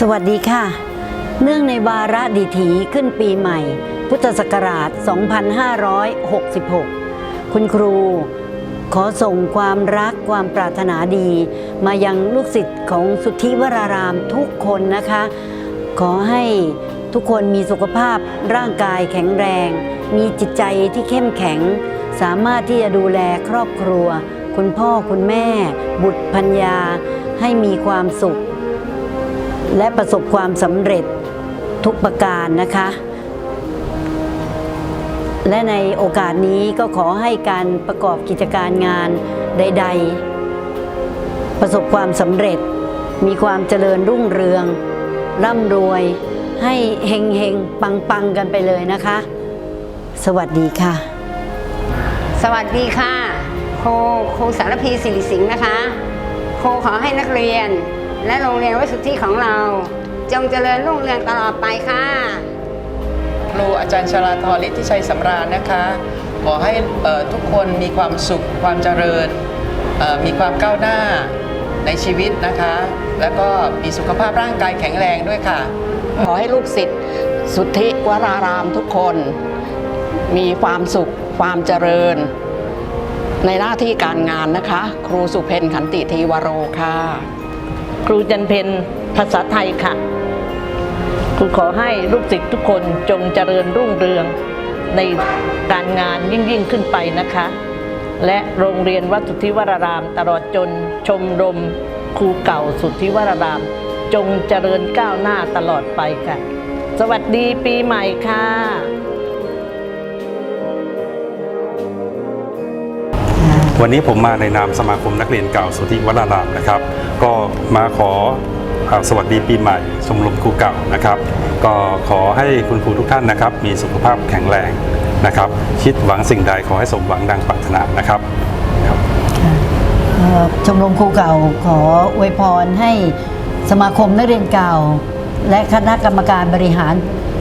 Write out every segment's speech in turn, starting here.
สวัสดีค่ะ เนื่องในวาระดิถีขึ้นปีใหม่ พุทธศักราช 2566 คุณครู ขอส่งความรักความปรารถนาดี มายังลูกศิษย์ของสุทธิวรารามทุกคนนะคะ ขอให้ทุกคนมีสุขภาพร่างกายแข็งแรง มีจิตใจที่เข้มแข็ง สามารถที่จะดูแลครอบครัว คุณพ่อคุณแม่ บุตรพัญญา ให้มีความสุข และประสบความสำเร็จทุกประการนะคะ และในโอกาสนี้ก็ขอให้การประกอบกิจการงานใด ๆ ประสบความสำเร็จ มีความเจริญรุ่งเรือง ร่ำรวย ให้เฮงเฮงปังปังๆกันไปเลยนะคะ สวัสดีค่ะ สวัสดีค่ะครูครูสารพีสิริสิงห์นะคะครูขอให้นักเรียน และโรงเรียนวิสุทธิของเรา จงเจริญรุ่งเรืองตลอดไปค่ะครูอาจารย์ชลาธรฤทธิชัยสำราญนะคะ ขอให้เอ่อทุกคนมีความสุขความเจริญ มีความก้าวหน้าในชีวิตนะคะ แล้วก็มีสุขภาพร่างกายแข็งแรงด้วยค่ะ ขอให้ลูกศิษย์สุทธิวรารามทุกคน มีความสุขความเจริญ ในหน้าที่การงานนะคะ ครูสุเพนขันติทีวโรค่ะ ครูจันเพนภาษาไทยค่ะ ครูขอให้ลูกศิษย์ทุกคนจงเจริญรุ่งเรืองในการงานยิ่งยิ่งขึ้นไปนะคะ และโรงเรียนวัดสุทธิวราราม ตลอดจนชมรมครูเก่าสุทธิวราราม จงเจริญก้าวหน้าตลอดไปค่ะ สวัสดีปีใหม่ค่ะ วันนี้ผมมาในนามสมาคมนักเรียนเก่าสุทธิวัฒนามนะครับ ก็มาขอสวัสดีปีใหม่ชมรมครูเก่านะครับ ก็ขอให้คุณครูทุกท่านนะครับ มีสุขภาพแข็งแรงนะครับ คิดหวังสิ่งใดขอให้สมหวังดังปรารถนานะครับชมรมครูเก่าขออวยพรให้สมาคมนักเรียนเก่า และคณะกรรมการบริหาร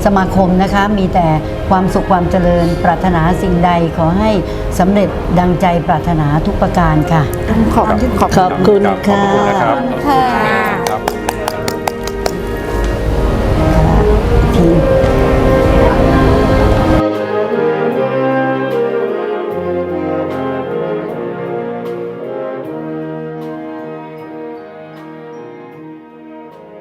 สมาคมนะคะมีแต่ความสุขความเจริญปรารถนาสิ่งใดขอให้สำเร็จดังใจปรารถนาทุกประการค่ะ ขอบคุณขอบคุณค่ะนะครับ